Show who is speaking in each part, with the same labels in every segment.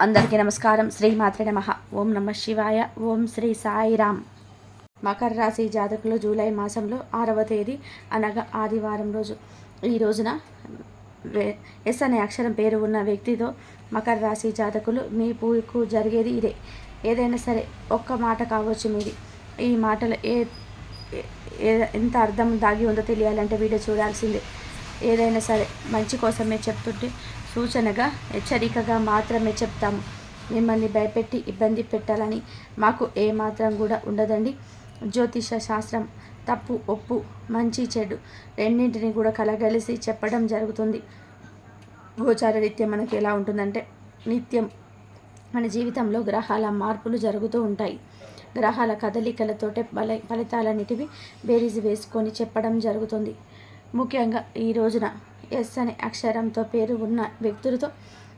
Speaker 1: అందరికీ నమస్కారం. శ్రీ మాత్రే నమ. ఓం నమ శివాయ. ఓం శ్రీ సాయిరామ్ మకర రాశి జాతకులు జూలై మాసంలో ఆరవ తేదీ అనగా ఆదివారం రోజు. ఈ రోజున ఎస్ అనే అక్షరం పేరు ఉన్న వ్యక్తితో మకర రాశి జాతకులు మీ పూకు జరిగేది ఇదే. ఏదైనా సరే ఒక్క మాట కావచ్చు మీది. ఈ మాటలు ఏ- ఎంత అర్థం దాగి ఉందో తెలియాలంటే వీడియో చూడాల్సిందే. ఏదైనా సరే మంచి కోసమే చెప్తుంటే సూచనగా హెచ్చరికగా మాత్రమే చెప్తాము మిమ్మల్ని భయపెట్టి ఇబ్బంది పెట్టాలని మాకు ఏమాత్రం కూడా ఉండదండి. జ్యోతిష శాస్త్రం తప్పు ఒప్పు మంచి చెడు రెండింటిని కూడా కలగలిసి చెప్పడం జరుగుతుంది. గోచార రీత్యం మనకి ఎలా ఉంటుందంటే నిత్యం మన జీవితంలో గ్రహాల మార్పులు జరుగుతూ ఉంటాయి. గ్రహాల కదలికలతోటే ఫల ఫలితాలన్నిటివి బేరీజు వేసుకొని చెప్పడం జరుగుతుంది. ముఖ్యంగా ఈ రోజున ఎస్ అనే అక్షరంతో పేరు ఉన్న వ్యక్తులతో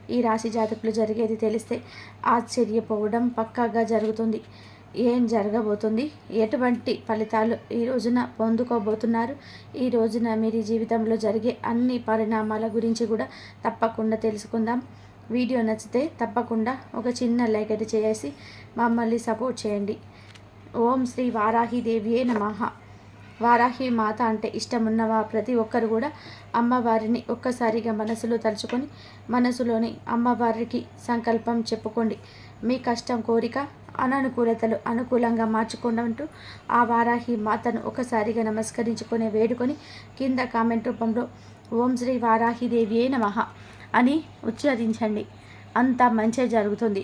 Speaker 1: ఈ రాశి జాతకులు జరిగేది తెలిస్తే ఆశ్చర్యపోవడం పక్కాగా జరుగుతుంది. ఏం జరగబోతుంది? ఎటువంటి ఫలితాలు ఈ రోజున పొందుకోబోతున్నారు? ఈ రోజున మీరు జీవితంలో జరిగే అన్ని పరిణామాల గురించి కూడా తప్పకుండా తెలుసుకుందాం. వీడియో నచ్చితే తప్పకుండా ఒక చిన్న లైక్ అయితే చేసి మమ్మల్ని సపోర్ట్ చేయండి. ఓం శ్రీ వారాహిదేవియే నమః. వారాహి మాత అంటే ఇష్టమున్న వా ప్రతి ఒక్కరు కూడా అమ్మవారిని ఒక్కసారిగా మనసులో తలుచుకొని మనసులోని అమ్మవారికి సంకల్పం చెప్పుకోండి. మీ కష్టం కోరిక అననుకూలతలు అనుకూలంగా మార్చుకుంటూ ఆ వారాహి మాతను ఒకసారిగా నమస్కరించుకొని వేడుకొని కింద కామెంట్ రూపంలో ఓం శ్రీ వారాహిదేవియే నమ అని ఉచ్చరించండి అంతా మంచి జరుగుతుంది.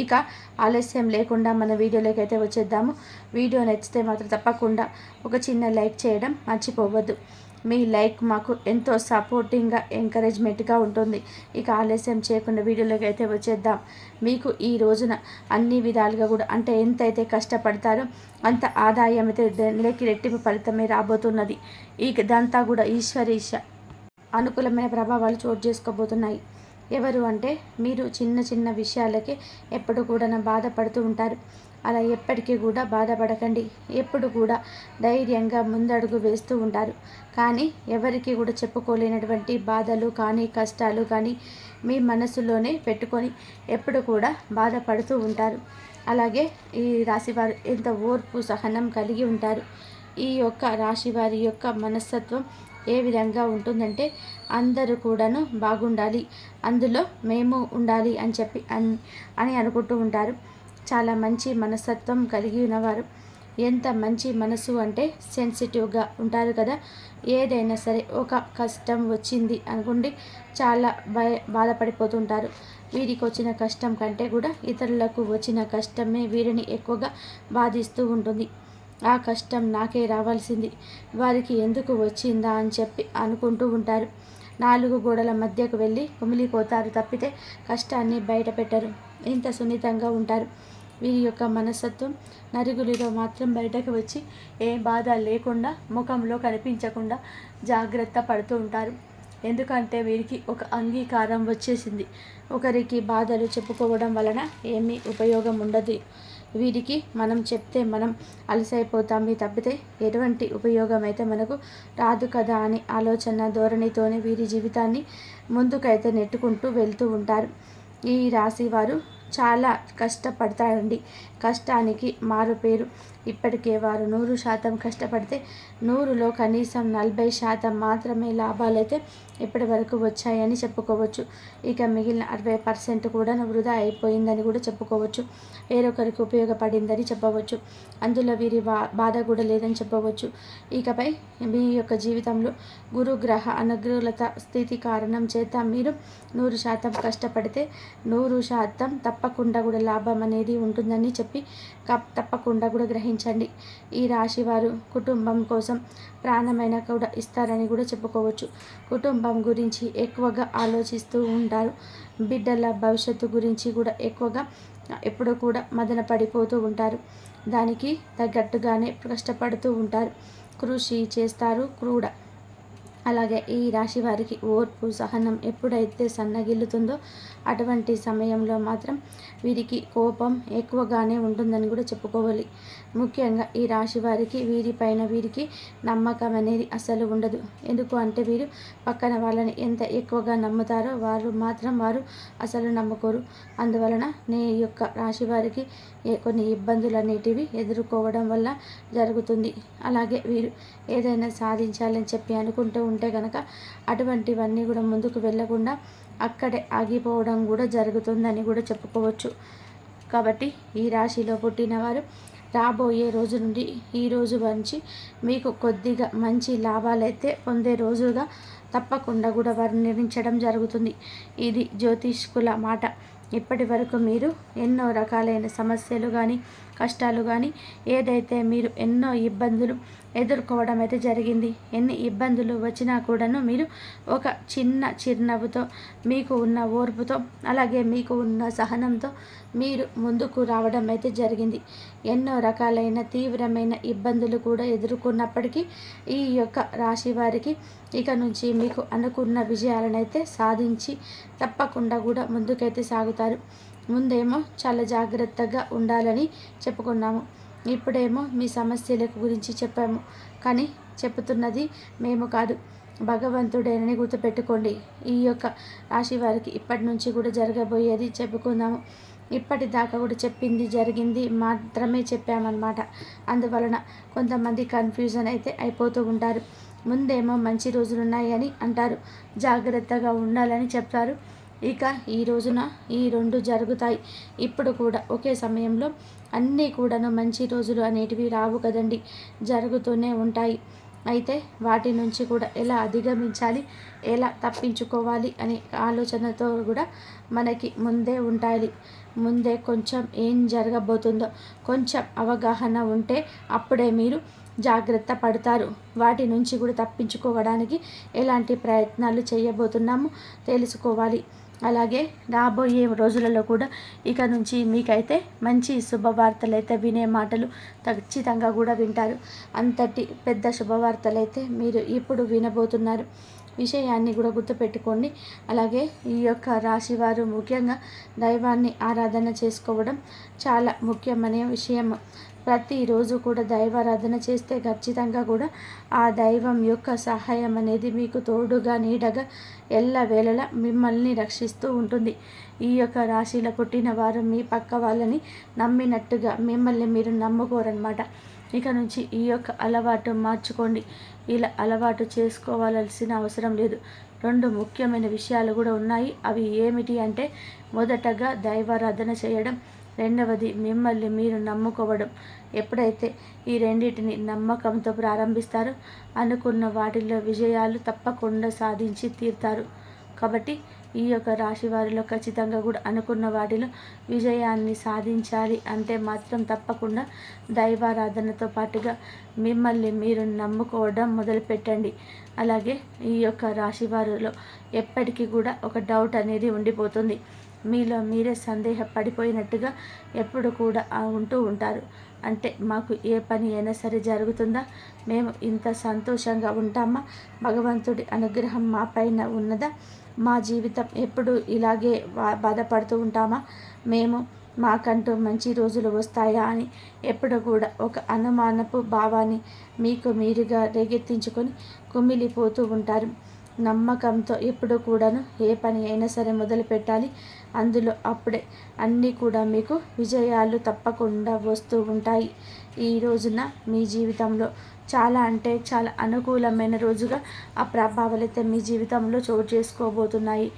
Speaker 1: ఇక ఆలస్యం లేకుండా మన వీడియోలోకి అయితే వచ్చేద్దాము. వీడియో నచ్చితే మాత్రం తప్పకుండా ఒక చిన్న లైక్ చేయడం మర్చిపోవద్దు. మీ లైక్ మాకు ఎంతో సపోర్టింగ్గా ఎంకరేజ్మెంట్గా ఉంటుంది. ఇక ఆలస్యం చేయకుండా వీడియోలోకి అయితే వచ్చేద్దాం. మీకు ఈ రోజున అన్ని విధాలుగా కూడా అంటే ఎంతైతే కష్టపడతారో అంత ఆదాయం అయితే నెలకి రెట్టింపు ఫలితమే రాబోతున్నది. ఇక దంతా కూడా ఈశ్వరీశ అనుకూలమైన ప్రభావాలు చోటు చేసుకోబోతున్నాయి. ఎవరు అంటే మీరు చిన్న చిన్న విషయాలకే ఎప్పుడు కూడా బాధపడుతూ ఉంటారు. అలా ఎప్పటికీ కూడా బాధపడకండి. ఎప్పుడు కూడా ధైర్యంగా ముందడుగు వేస్తూ ఉంటారు. కానీ ఎవరికి కూడా చెప్పుకోలేనటువంటి బాధలు కానీ కష్టాలు కానీ మీ మనసులోనే పెట్టుకొని ఎప్పుడు కూడా బాధపడుతూ ఉంటారు. అలాగే ఈ రాశివారు ఎంత ఓర్పు సహనం కలిగి ఉంటారు. ఈ యొక్క రాశి వారి యొక్క మనస్తత్వం ఏ విధంగా ఉంటుందంటే అందరూ కూడాను బాగుండాలి. అందులో మేము ఉండాలి అని చెప్పి అని అని అనుకుంటూ ఉంటారు. చాలా మంచి మనస్తత్వం కలిగి ఉన్నవారు. ఎంత మంచి మనసు అంటే సెన్సిటివ్గా ఉంటారు కదా. ఏదైనా సరే ఒక కష్టం వచ్చింది అనుకోండి చాలా భయ బాధపడిపోతుంటారు. వీరికి వచ్చిన కష్టం కంటే కూడా ఇతరులకు వచ్చిన కష్టమే వీరిని ఎక్కువగా బాధిస్తూ ఉంటుంది. ఆ కష్టం నాకే రావాల్సింది. వారికి ఎందుకు వచ్చిందా అని చెప్పి అనుకుంటూ ఉంటారు. నాలుగు గోడల మధ్యకు వెళ్ళి కుమిలిపోతారు తప్పితే కష్టాన్ని బయట పెట్టరు. ఇంత సున్నితంగా ఉంటారు. వీరి యొక్క మనస్తత్వం నరుగులిలో మాత్రం బయటకు వచ్చి ఏ బాధ లేకుండా ముఖంలో కనిపించకుండా జాగ్రత్త పడుతూ ఉంటారు. ఎందుకంటే వీరికి ఒక అంగీకారం వచ్చేసింది. ఒకరికి బాధలు చెప్పుకోవడం వలన ఏమీ ఉపయోగం ఉండదు. వీరికి మనం చెప్తే మనం అలసైపోతామే తప్పితే ఎటువంటి ఉపయోగం అయితే మనకు రాదు కదా అని ఆలోచన ధోరణితోనే వీరి జీవితాన్ని ముందుకైతే నెట్టుకుంటూ వెళ్తూ ఉంటారు. ఈ రాశి వారు చాలా కష్టపడతారండి. కష్టానికి మారు పేరు. ఇప్పటికే వారు నూరు శాతం కష్టపడితే నూరులో కనీసం నలభై శాతం మాత్రమే లాభాలైతే ఇప్పటి వరకు వచ్చాయని చెప్పుకోవచ్చు. ఇక మిగిలిన అరవై పర్సెంట్ కూడా వృధా అయిపోయిందని కూడా చెప్పుకోవచ్చు. వేరొకరికి ఉపయోగపడిందని చెప్పవచ్చు. అందులో వీరి బా బాధ కూడా లేదని చెప్పవచ్చు. ఇకపై మీ యొక్క జీవితంలో గురుగ్రహ అనుగ్రహలత స్థితి కారణం చేత మీరు నూరు శాతం కష్టపడితే నూరు శాతం తప్పకుండా కూడా లాభం అనేది ఉంటుందని చెప్పి కప్- తప్పకుండా కూడా గ్రహించండి ఈ రాశి వారు కుటుంబం కోసం ప్రాణమైన కూడా ఇస్తారని కూడా చెప్పుకోవచ్చు. కుటుంబం గురించి ఎక్కువగా ఆలోచిస్తూ ఉంటారు. బిడ్డల భవిష్యత్తు గురించి కూడా ఎక్కువగా ఎప్పుడూ కూడా మదన పడిపోతూ ఉంటారు. దానికి తగ్గట్టుగానే కష్టపడుతూ ఉంటారు. కృషి చేస్తారు. కూడా అలాగే ఈ రాశి వారికి ఓర్పు సహనం ఎప్పుడైతే సన్నగిల్లుతుందో అటువంటి సమయంలో మాత్రం వీరికి కోపం ఎక్కువగానే ఉంటుందని కూడా చెప్పుకోవాలి. ముఖ్యంగా ఈ రాశి వారికి వీరిపైన వీరికి నమ్మకం అనేది అసలు ఉండదు. ఎందుకు అంటే వీరు పక్కన వాళ్ళని ఎంత ఎక్కువగా నమ్ముతారో వారు మాత్రం వారు అసలు నమ్ముకోరు. అందువలన నే యొక్క రాశి వారికి కొన్ని ఇబ్బందులు అనేటివి ఎదుర్కోవడం వల్ల జరుగుతుంది. అలాగే వీరు ఏదైనా సాధించాలని చెప్పి అనుకుంటూ ఉంటే కనుక అటువంటివన్నీ కూడా ముందుకు వెళ్ళకుండా అక్కడే ఆగిపోవడం కూడా జరుగుతుందని కూడా చెప్పుకోవచ్చు. కాబట్టి ఈ రాశిలో పుట్టినవారు రాబోయే రోజు నుండి ఈ రోజు నుంచి మీకు కొద్దిగా మంచి లాభాలైతే పొందే రోజుగా తప్పకుండా కూడా వర్ణించడం జరుగుతుంది. ఇది జ్యోతిష్కుల మాట. ఇప్పటి వరకు మీరు ఎన్నో రకాలైన సమస్యలు కానీ కష్టాలు కానీ ఏదైతే మీరు ఎన్నో ఇబ్బందులు ఎదుర్కోవడం అయితే జరిగింది. ఎన్ని ఇబ్బందులు వచ్చినా కూడాను మీరు ఒక చిన్న చిరునవ్వుతో మీకు ఉన్న ఓర్పుతో అలాగే మీకు ఉన్న సహనంతో మీరు ముందుకు రావడం అయితే జరిగింది. ఎన్నో రకాలైన తీవ్రమైన ఇబ్బందులు కూడా ఎదుర్కొన్నప్పటికీ ఈ యొక్క రాశి వారికి ఇక నుంచి మీకు అనుకున్న విజయాలనైతే సాధించి తప్పకుండా కూడా ముందుకైతే సాగుతారు. ముందేమో చాలా జాగ్రత్తగా ఉండాలని చెప్పుకున్నాము. ఇప్పుడేమో మీ సమస్యల గురించి చెప్పాము. కానీ చెప్తున్నది మేము కాదు. భగవంతుడేనని గుర్తుపెట్టుకోండి. ఈ యొక్క రాశి వారికి ఇప్పటి నుంచి కూడా జరగబోయేది చెప్పుకుందాము. ఇప్పటిదాకా కూడా చెప్పింది జరిగింది మాత్రమే చెప్పామన్నమాట. అందువలన కొంతమంది కన్ఫ్యూజన్ అయితే అయిపోతూ ఉంటారు. ముందేమో మంచి రోజులు ఉన్నాయని అంటారు. జాగ్రత్తగా ఉండాలని చెప్తారు. ఇక ఈ రోజున ఈ రెండు జరుగుతాయి. ఇప్పుడు కూడా ఒకే సమయంలో అన్నీ కూడాను మంచి రోజులు అనేటివి రావు కదండి. జరుగుతూనే ఉంటాయి. అయితే వాటి నుంచి కూడా ఎలా అధిగమించాలి ఎలా తప్పించుకోవాలి అనే ఆలోచనతో కూడా మనకి ముందే ఉండాలి ముందే కొంచెం ఏం జరగబోతుందో కొంచెం అవగాహన ఉంటే అప్పుడే మీరు జాగ్రత్త పడతారు. వాటి నుంచి కూడా తప్పించుకోవడానికి ఎలాంటి ప్రయత్నాలు చేయబోతున్నాము తెలుసుకోవాలి. అలాగే రాబోయే రోజులలో కూడా ఇక నుంచి మీకైతే మంచి శుభవార్తలు అయితే వినే మాటలు ఖచ్చితంగా కూడా వింటారు. అంతటి పెద్ద శుభవార్తలు అయితే మీరు ఇప్పుడు వినబోతున్నారు. విషయాన్ని కూడా గుర్తుపెట్టుకోండి. అలాగే ఈ యొక్క రాశివారు ముఖ్యంగా దైవాన్ని ఆరాధన చేసుకోవడం చాలా ముఖ్యమనే విషయం ప్రతిరోజు కూడా దైవారాధన చేస్తే ఖచ్చితంగా కూడా ఆ దైవం యొక్క సహాయం అనేది మీకు తోడుగా నీడగా ఎల్ల వేళలా మిమ్మల్ని రక్షిస్తూ ఉంటుంది. ఈ యొక్క రాశిలో పుట్టిన వారు మీ పక్క వాళ్ళని నమ్మినట్టుగా మిమ్మల్ని మీరు నమ్ముకోరనమాట ఇక నుంచి ఈ యొక్క అలవాటు మార్చుకోండి. ఇలా అలవాటు చేసుకోవాల్సిన అవసరం లేదు. రెండు ముఖ్యమైన విషయాలు కూడా ఉన్నాయి. అవి ఏమిటి అంటే మొదటగా దైవారాధన చేయడం రెండవది మిమ్మల్ని మీరు నమ్ముకోవడం. ఎప్పుడైతే ఈ రెండింటిని నమ్మకంతో ప్రారంభిస్తారో అనుకున్న వాటిల్లో విజయాలు తప్పకుండా సాధించి తీరుతారు. కాబట్టి ఈ యొక్క రాశి వారిలో ఖచ్చితంగా కూడా అనుకున్న వాటిలో విజయాన్ని సాధించాలి అంటే మాత్రం తప్పకుండా దైవారాధనతో పాటుగా మిమ్మల్ని మీరు నమ్ముకోవడం మొదలుపెట్టండి. అలాగే ఈ యొక్క రాశి వారిలో ఎప్పటికీ కూడా ఒక డౌట్ అనేది ఉండిపోతుంది. మీలో మీరే సందేహపడిపోయినట్టుగా ఎప్పుడు కూడా ఉంటూ ఉంటారు. అంటే మాకు ఏ పని అయినా సరే జరుగుతుందా? మేము ఇంత సంతోషంగా ఉంటామా? భగవంతుడి అనుగ్రహం మా పైన ఉన్నదా? మా జీవితం ఎప్పుడు ఇలాగే బాధపడుతూ ఉంటామా? మేము మాకంటూ మంచి రోజులు వస్తాయా అని ఎప్పుడు కూడా ఒక అనుమానపు భావాన్ని మీకు మీరుగా రేగెత్తించుకొని కుమిలిపోతూ ఉంటారు. నమ్మకంతో ఎప్పుడు కూడాను ఏ పని అయినా సరే మొదలు పెట్టాలి అందులో అప్పుడే అన్నీ కూడా మీకు విజయాలు తప్పకుండా వస్తూ ఉంటాయి. ఈ రోజున మీ జీవితంలో చాలా అంటే చాలా అనుకూలమైన రోజుగా ఆ ప్రభావాలు అయితే మీ జీవితంలో చోటు చేసుకోబోతున్నాయి.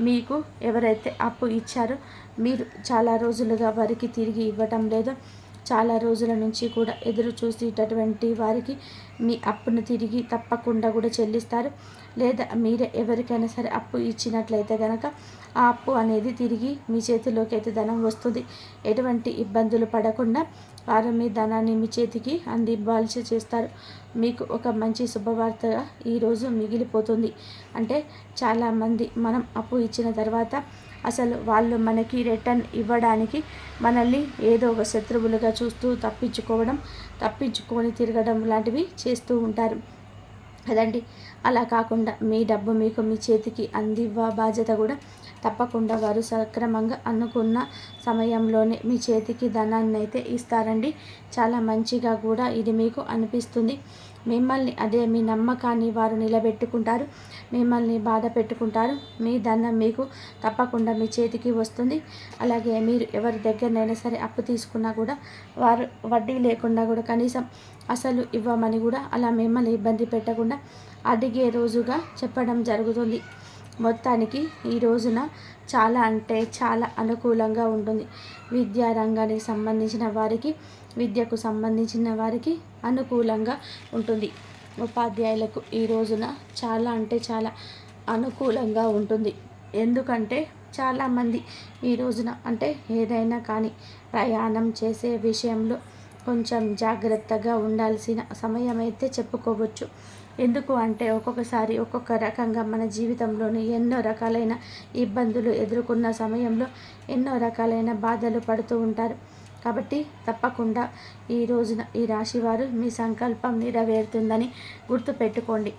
Speaker 1: మీకు ఎవరైతే అప్పు ఇచ్చారో మీరు చాలా రోజులుగా వారికి తిరిగి ఇవ్వటం లేదో. చాలా రోజుల నుంచి కూడా ఎదురు చూసేటటువంటి వారికి మీ అప్పును తిరిగి తప్పకుండా కూడా చెల్లిస్తారు. లేదా మీరే ఎవరికైనా సరే అప్పు ఇచ్చినట్లయితే కనుక ఆ అప్పు అనేది తిరిగి మీ చేతిలోకి అయితే ధనం వస్తుంది. ఎటువంటి ఇబ్బందులు పడకుండా వారు మీ ధనాన్ని మీ చేతికి అందివ్వాల్సి చేస్తారు. మీకు ఒక మంచి శుభవార్తగా ఈరోజు మిగిలిపోతుంది. అంటే చాలామంది మనం అప్పు ఇచ్చిన తర్వాత అసలు వాళ్ళు మనకి రిటర్న్ ఇవ్వడానికి మనల్ని ఏదో ఒక శత్రువులుగా చూస్తూ తప్పించుకోవడం తప్పించుకొని తిరగడం లాంటివి చేస్తూ ఉంటారు. కదండి అలా కాకుండా మీ డబ్బు మీకు మీ చేతికి అందివ్వ బాధ్యత కూడా తప్పకుండా వారు సక్రమంగా అనుకున్న సమయంలోనే మీ చేతికి ధనాన్ని అయితే ఇస్తారండి. చాలా మంచిగా కూడా ఇది మీకు అనిపిస్తుంది. మిమ్మల్ని అదే మీ నమ్మకాన్ని వారు నిలబెట్టుకుంటారు. మిమ్మల్ని బాధ పెట్టుకుంటారు. మీ ధనం మీకు తప్పకుండా మీ చేతికి వస్తుంది. అలాగే మీరు ఎవరి దగ్గరనైనా సరే అప్పు తీసుకున్నా కూడా వారు వడ్డీ లేకుండా కూడా కనీసం అసలు ఇవ్వమని కూడా అలా మిమ్మల్ని ఇబ్బంది పెట్టకుండా అడిగే రోజుగా చెప్పడం జరుగుతుంది. మొత్తానికి ఈ రోజున చాలా అంటే చాలా అనుకూలంగా ఉంటుంది. విద్యారంగానికి సంబంధించిన వారికి విద్యకు సంబంధించిన వారికి అనుకూలంగా ఉంటుంది. ఉపాధ్యాయులకు ఈ రోజున చాలా అంటే చాలా అనుకూలంగా ఉంటుంది. ఎందుకంటే చాలామంది ఈ రోజున అంటే ఏదైనా కానీ ప్రయాణం చేసే విషయంలో కొంచెం జాగ్రత్తగా ఉండాల్సిన సమయం అయితే చెప్పుకోవచ్చు. ఎందుకు అంటే ఒక్కొక్కసారి ఒక్కొక్క రకంగా మన జీవితంలోని ఎన్నో రకాలైన ఇబ్బందులు ఎదుర్కొన్న సమయంలో ఎన్నో రకాలైన బాధలు పడుతూ ఉంటారు. కాబట్టి తప్పకుండా ఈ రోజున ఈ రాశి వారు మీ సంకల్పం నెరవేరుతుందని గుర్తుపెట్టుకోండి.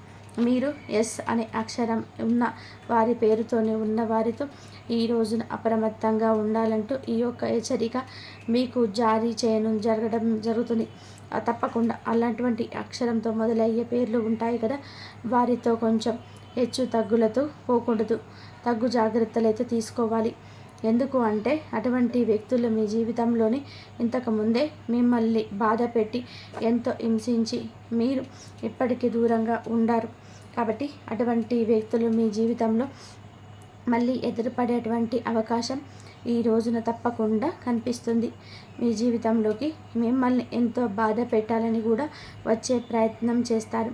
Speaker 1: మీరు ఎస్ అనే అక్షరం ఉన్న వారి పేరుతోనే ఉన్న వారితో ఈ రోజున అప్రమత్తంగా ఉండాలంటూ ఈ యొక్క హెచ్చరిక మీకు జారీ చేయడం జరగడం జరుగుతుంది. తప్పకుండా అలాంటివంటి అక్షరంతో మొదలయ్యే పేర్లు ఉంటాయి కదా వారితో కొంచెం హెచ్చు తగ్గులతో పోకూడదు. తగ్గు జాగ్రత్తలు అయితే తీసుకోవాలి. ఎందుకు అంటే అటువంటి వ్యక్తులు మీ జీవితంలోని ఇంతకుముందే మిమ్మల్ని బాధ పెట్టి ఎంతో హింసించి మీరు ఇప్పటికీ దూరంగా ఉండారు. కాబట్టి అటువంటి వ్యక్తులు మీ జీవితంలో మళ్ళీ ఎదురుపడేటువంటి అవకాశం ఈ రోజున తప్పకుండా కనిపిస్తుంది. మీ జీవితంలోకి మిమ్మల్ని ఎంతో బాధ పెట్టాలని కూడా వచ్చే ప్రయత్నం చేస్తారు.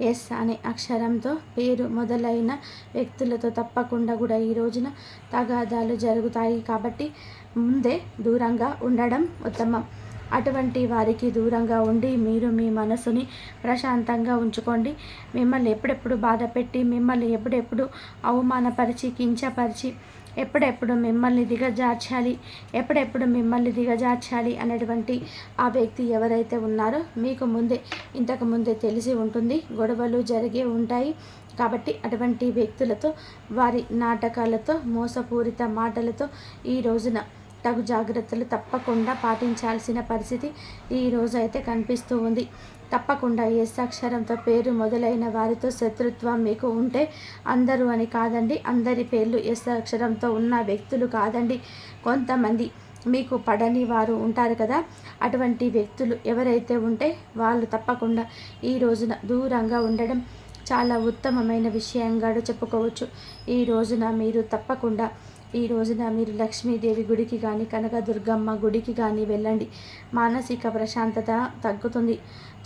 Speaker 1: ఎస్ అనే అక్షరంతో పేరు మొదలైన వ్యక్తులతో తప్పకుండా కూడా ఈ రోజున తగాదాలు జరుగుతాయి కాబట్టి ముందే దూరంగా ఉండడం ఉత్తమం. అటువంటి వారికి దూరంగా ఉండి మీరు మీ మనసుని ప్రశాంతంగా ఉంచుకోండి. మిమ్మల్ని ఎప్పుడెప్పుడు బాధ పెట్టి మిమ్మల్ని ఎప్పుడెప్పుడు అవమానపరిచి కించపరిచి ఎప్పుడెప్పుడు మిమ్మల్ని దిగజార్చాలి? ఎప్పుడెప్పుడు మిమ్మల్ని దిగజార్చాలి అనేటువంటి ఆ వ్యక్తి ఎవరైతే ఉన్నారో మీకు ముందే ఇంతకు ముందే తెలిసి ఉంటుంది. గొడవలు జరిగే ఉంటాయి. కాబట్టి అటువంటి వ్యక్తులతో వారి నాటకాలతో మోసపూరిత మాటలతో ఈ రోజున తగు జాగ్రత్తలు తప్పకుండా పాటించాల్సిన పరిస్థితి ఈ రోజు అయితే కనిపిస్తూ ఉంది. తప్పకుండా ఎస్ అక్షరంతో పేరు మొదలైన వారితో శత్రుత్వం మీకు ఉంటే అందరూ అని కాదండి అందరి పేర్లు ఎస్ అక్షరంతో ఉన్న వ్యక్తులు కాదండి. కొంతమంది మీకు పడని వారు ఉంటారు కదా అటువంటి వ్యక్తులు ఎవరైతే ఉంటే వాళ్ళు తప్పకుండా ఈ రోజున దూరంగా ఉండడం చాలా ఉత్తమమైన విషయంగా చెప్పుకోవచ్చు. ఈ రోజున మీరు తప్పకుండా ఈ రోజున మీరు లక్ష్మీదేవి గుడికి కానీ కనకదుర్గమ్మ గుడికి కానీ వెళ్ళండి. మానసిక ప్రశాంతత తగ్గుతుంది.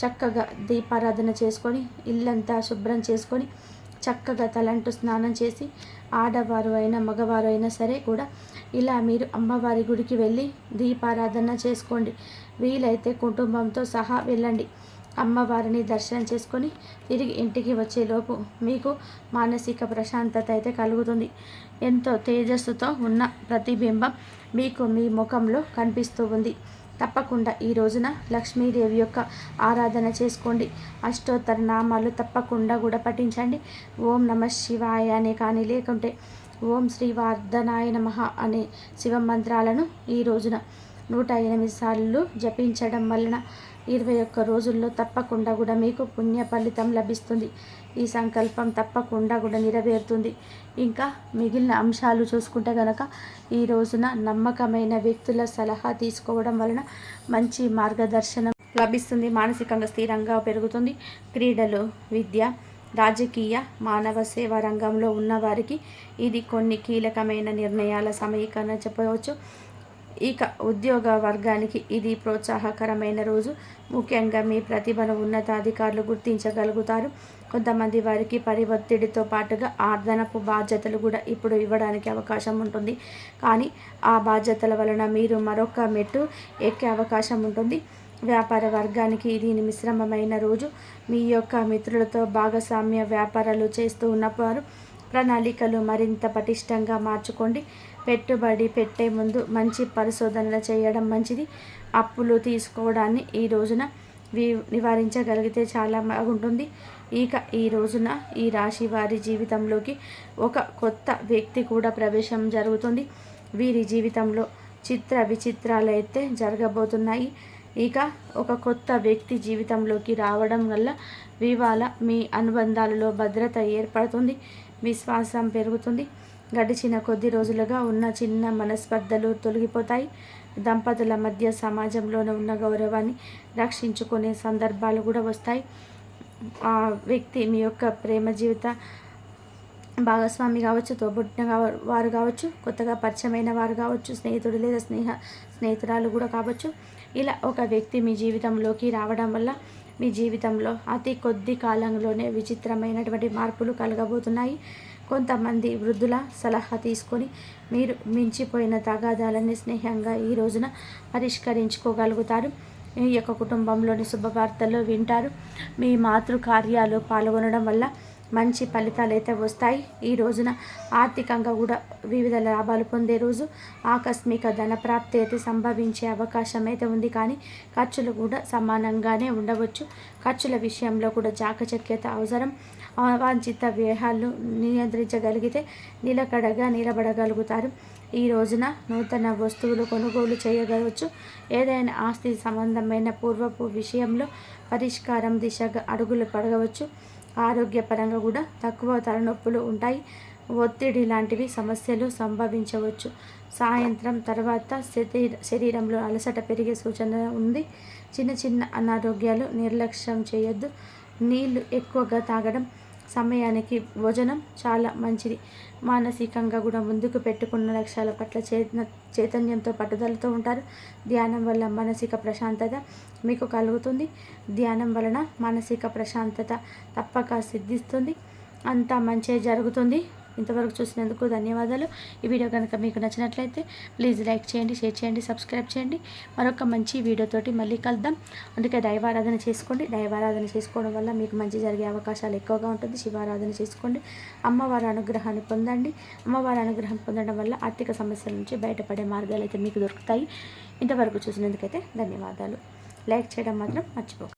Speaker 1: చక్కగా దీపారాధన చేసుకొని ఇల్లంతా శుభ్రం చేసుకొని చక్కగా తలంటు స్నానం చేసి ఆడవారు అయినా మగవారు అయినా సరే కూడా ఇలా మీరు అమ్మవారి గుడికి వెళ్ళి దీపారాధన చేసుకోండి. వీలైతే కుటుంబంతో సహా వెళ్ళండి. అమ్మవారిని దర్శనం చేసుకొని తిరిగి ఇంటికి వచ్చేలోపు మీకు మానసిక ప్రశాంతత అయితే కలుగుతుంది. ఎంతో తేజస్సుతో ఉన్న ప్రతిబింబం మీకు మీ ముఖంలో కనిపిస్తూ ఉంది. తప్పకుండా ఈ రోజున లక్ష్మీదేవి యొక్క ఆరాధన చేసుకోండి. అష్టోత్తర నామాలు తప్పకుండా కూడా పఠించండి. ఓం నమ శివాయ అనే కానీ లేకుంటే ఓం శ్రీ వార్ధనాయ నమ అనే శివ మంత్రాలను ఈ రోజున నూట ఎనిమిది సార్లు జపించడం వలన ఇరవై ఒక్క రోజుల్లో తప్పకుండా కూడా మీకు పుణ్య ఫలితం లభిస్తుంది. ఈ సంకల్పం తప్పకుండా కూడా నెరవేరుతుంది. ఇంకా మిగిలిన అంశాలు చూసుకుంటే కనుక ఈ రోజున నమ్మకమైన వ్యక్తుల సలహా తీసుకోవడం వలన మంచి మార్గదర్శనం లభిస్తుంది. మానసికంగా స్థిరంగా పెరుగుతుంది. క్రీడలు విద్య రాజకీయ మానవ సేవా రంగంలో ఉన్నవారికి ఇది కొన్ని కీలకమైన నిర్ణయాల సమీకరణ చెప్పవచ్చు. ఇక ఉద్యోగ వర్గానికి ఇది ప్రోత్సాహకరమైన రోజు. ముఖ్యంగా మీ ప్రతిభను ఉన్నతాధికారులు గుర్తించగలుగుతారు. కొంతమంది వారికి పని ఒత్తిడితో పాటుగా ఆర్ధనపు బాధ్యతలు కూడా ఇప్పుడు ఇవ్వడానికి అవకాశం ఉంటుంది. కానీ ఆ బాధ్యతల వలన మీరు మరొక మెట్టు ఎక్కే అవకాశం ఉంటుంది. వ్యాపార వర్గానికి ఇది మిశ్రమమైన రోజు. మీ యొక్క మిత్రులతో భాగస్వామ్య వ్యాపారాలు చేస్తూ ఉన్నవారు ప్రణాళికలు మరింత పటిష్టంగా మార్చుకోండి. పెట్టుబడి పెట్టే ముందు మంచి పరిశోధనలు చేయడం మంచిది. అప్పులు తీసుకోవడాన్ని ఈ రోజున నివారించగలిగితే చాలా బాగుంటుంది. ఇక ఈ రోజున ఈ రాశి వారి జీవితంలోకి ఒక కొత్త వ్యక్తి కూడా ప్రవేశం జరుగుతుంది. వీరి జీవితంలో చిత్ర విచిత్రాలు అయితే జరగబోతున్నాయి. ఇక ఒక కొత్త వ్యక్తి జీవితంలోకి రావడం వల్ల వివాళ మీ అనుబంధాలలో భద్రత ఏర్పడుతుంది. విశ్వాసం పెరుగుతుంది. గడిచిన కొద్ది రోజులుగా ఉన్న చిన్న మనస్పర్ధలు తొలగిపోతాయి. దంపతుల మధ్య సమాజంలోనే ఉన్న గౌరవాన్ని రక్షించుకునే సందర్భాలు కూడా వస్తాయి. ఆ వ్యక్తి మీ యొక్క ప్రేమ జీవిత భాగస్వామి కావచ్చు తోబుట్టిన వారు కావచ్చు కొత్తగా పరిచయమైన వారు కావచ్చు స్నేహితుడు లేదా స్నేహ స్నేహితురాలు కూడా కావచ్చు. ఇలా ఒక వ్యక్తి మీ జీవితంలోకి రావడం వల్ల మీ జీవితంలో అతి కొద్ది కాలంలోనే విచిత్రమైనటువంటి మార్పులు కలగబోతున్నాయి. కొంతమంది వృద్ధుల సలహా తీసుకొని మీరు మించిపోయిన తగాదాలని స్నేహంగా ఈ రోజున పరిష్కరించుకోగలుగుతారు. ఈ యొక్క కుటుంబంలోని శుభవార్తలు వింటారు. మీ మాతృ కార్యాలు పాల్గొనడం వల్ల మంచి ఫలితాలు అయితే వస్తాయి. ఈ రోజున ఆర్థికంగా కూడా వివిధ లాభాలు పొందే రోజు ఆకస్మిక ధన ప్రాప్తి అయితే సంభవించే అవకాశం అయితే ఉంది. కానీ ఖర్చులు కూడా సమానంగానే ఉండవచ్చు. ఖర్చుల విషయంలో కూడా చాకచక్యత అవసరం. అవాంఛిత వ్యయాలు నియంత్రించగలిగితే నిలకడగా నిలబడగలుగుతారు. ఈ రోజున నూతన వస్తువులు కొనుగోలు చేయగలవచ్చు. ఏదైనా ఆస్తి సంబంధమైన పూర్వపు విషయంలో పరిష్కారం దిశగా అడుగులు పడగవచ్చు ఆరోగ్యపరంగా కూడా తక్కువ తలనొప్పులు ఉంటాయి. ఒత్తిడి లాంటివి సమస్యలు సంభవించవచ్చు. సాయంత్రం తర్వాత శరీర శరీరంలో అలసట పెరిగే సూచన ఉంది. చిన్న చిన్న అనారోగ్యాలు నిర్లక్ష్యం చేయొద్దు. నీళ్ళు ఎక్కువగా తాగడం సమయానికి భోజనం చాలా మంచిది. మానసికంగా కూడా ముందుకు పెట్టుకున్న లక్ష్యాల పట్ల చేతన చైతన్యంతో పట్టుదలతో ఉంటారు. ధ్యానం వల్ల మానసిక ప్రశాంతత మీకు కలుగుతుంది. ధ్యానం వలన మానసిక ప్రశాంతత తప్పక సిద్ధిస్తుంది. అంతా మంచి జరుగుతుంది. ఇంతవరకు చూసినందుకు ధన్యవాదాలు. ఈ వీడియో కనుక మీకు నచ్చినట్లయితే ప్లీజ్ లైక్ చేయండి షేర్ చేయండి సబ్స్క్రైబ్ చేయండి. మరొక మంచి వీడియోతోటి మళ్ళీ కలుద్దాం. అందుకే దైవారాధన చేసుకోండి. దైవారాధన చేసుకోవడం వల్ల మీకు మంచి జరిగే అవకాశాలు ఎక్కువగా ఉంటుంది. శివారాధన చేసుకోండి. అమ్మవారి అనుగ్రహాన్ని పొందండి. అమ్మవారి అనుగ్రహం పొందడం వల్ల ఆర్థిక సమస్యల నుంచి బయటపడే మార్గాలు అయితే మీకు దొరుకుతాయి. ఇంతవరకు చూసినందుకైతే ధన్యవాదాలు. లైక్ చేయడం మాత్రం మర్చిపోకండి